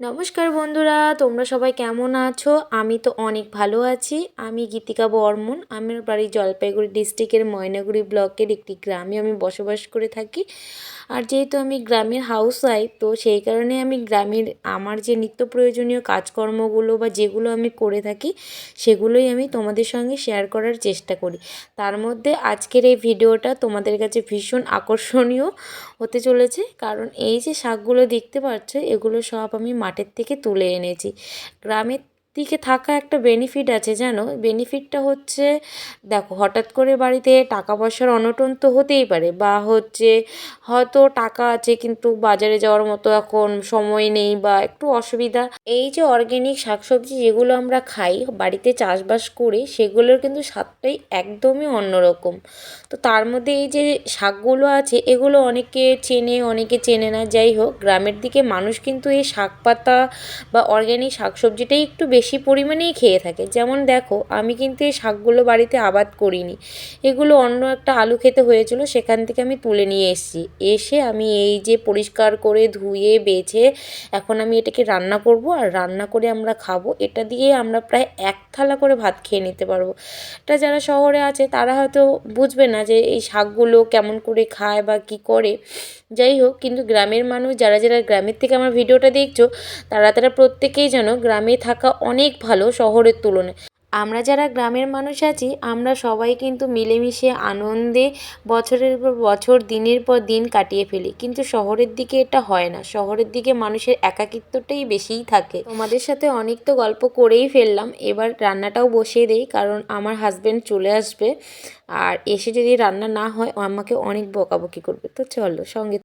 নমস্কার বন্ধুরা, তোমরা সবাই কেমন আছো? আমি তো অনেক ভালো আছি। আমি গীতিকা বর্মন। আমার বাড়ি জলপাইগুড়ি ডিস্ট্রিক্টের ময়নাগুড়ি ব্লকের একটি গ্রামে আমি বসবাস করে থাকি। আর যেহেতু আমি গ্রামের হাউস ওয়াইফ তো সেই কারণে আমি গ্রামের আমার যে নিত্য প্রয়োজনীয় কাজকর্মগুলো বা যেগুলো আমি করে থাকি, সেগুলোই আমি তোমাদের সঙ্গে শেয়ার করার চেষ্টা করি। তার মধ্যে আজকের এই ভিডিওটা তোমাদের কাছে ভীষণ আকর্ষণীয় হতে চলেছে। কারণ এই যে শাকগুলো দেখতে পাচ্ছ, এগুলো সব আমি মাঠের থেকে তুলে এনেছি। গ্রামের দিকে থাকা একটা বেনিফিট আছে, জানো? বেনিফিটটা হচ্ছে, দেখো, হঠাৎ করে বাড়িতে টাকা পয়সার অনটন তো হতেই পারে বা হচ্ছে হয়তো টাকা আছে কিন্তু বাজারে যাওয়ার মতো এখন সময় নেই বা একটু অসুবিধা। এই যে অর্গ্যানিক শাকসবজি যেগুলো আমরা খাই, বাড়িতে চাষবাস করে, সেগুলোর কিন্তু স্বাদটাই একদমই অন্যরকম। তো তার মধ্যে এই যে শাকগুলো আছে, এগুলো অনেকে চেনে অনেকে চেনে না। যাই হোক, গ্রামের দিকে মানুষ কিন্তু এই শাক পাতা বা অর্গ্যানিক শাকসবজিটাই একটু বেশি পরিমাণেই খেয়ে থাকে। যেমন দেখো, আমি কিন্তু এই শাকগুলো বাড়িতে আবাদ করিনি। এগুলো অন্য একটা আলু খেতে হয়েছিল, সেখান থেকে আমি তুলে নিয়ে এসেছি। এসে আমি এই যে পরিষ্কার করে ধুয়ে, বেছে এখন আমি এটাকে রান্না করব আর রান্না করে আমরা খাব। এটা দিয়ে আমরা প্রায় এক থালা করে ভাত খেয়ে নিতে পারব। এটা যারা শহরে আছে, তারা হয়তো বুঝবে না যে এই শাকগুলো কেমন করে খায় বা কি করে। যাই হোক, কিন্তু গ্রামের মানুষ, যারা যারা গ্রামের থেকে আমার ভিডিওটা দেখছ, তারা তারা প্রত্যেকেই যেন গ্রামে থাকা অনেক ভালো শহরের তুলনায়। আমরা যারা গ্রামের মানুষ আছি, আমরা সবাই কিন্তু মিলেমিশে আনন্দে বছরের পর বছর, দিনের পর দিন কাটিয়ে ফেলি। কিন্তু শহরের দিকে এটা হয় না। শহরের দিকে মানুষের একাকিত্বটাই বেশিই থাকে। তোমাদের সাথে অনেক তো গল্প করেই ফেললাম। এবার রান্নাটাও বসিয়ে দেই, কারণ আমার হাজব্যান্ড চলে আসবে। আর এসে যদি রান্না না হয় আমাকে অনেক বকাবকি করবে। তো চলো, সঙ্গে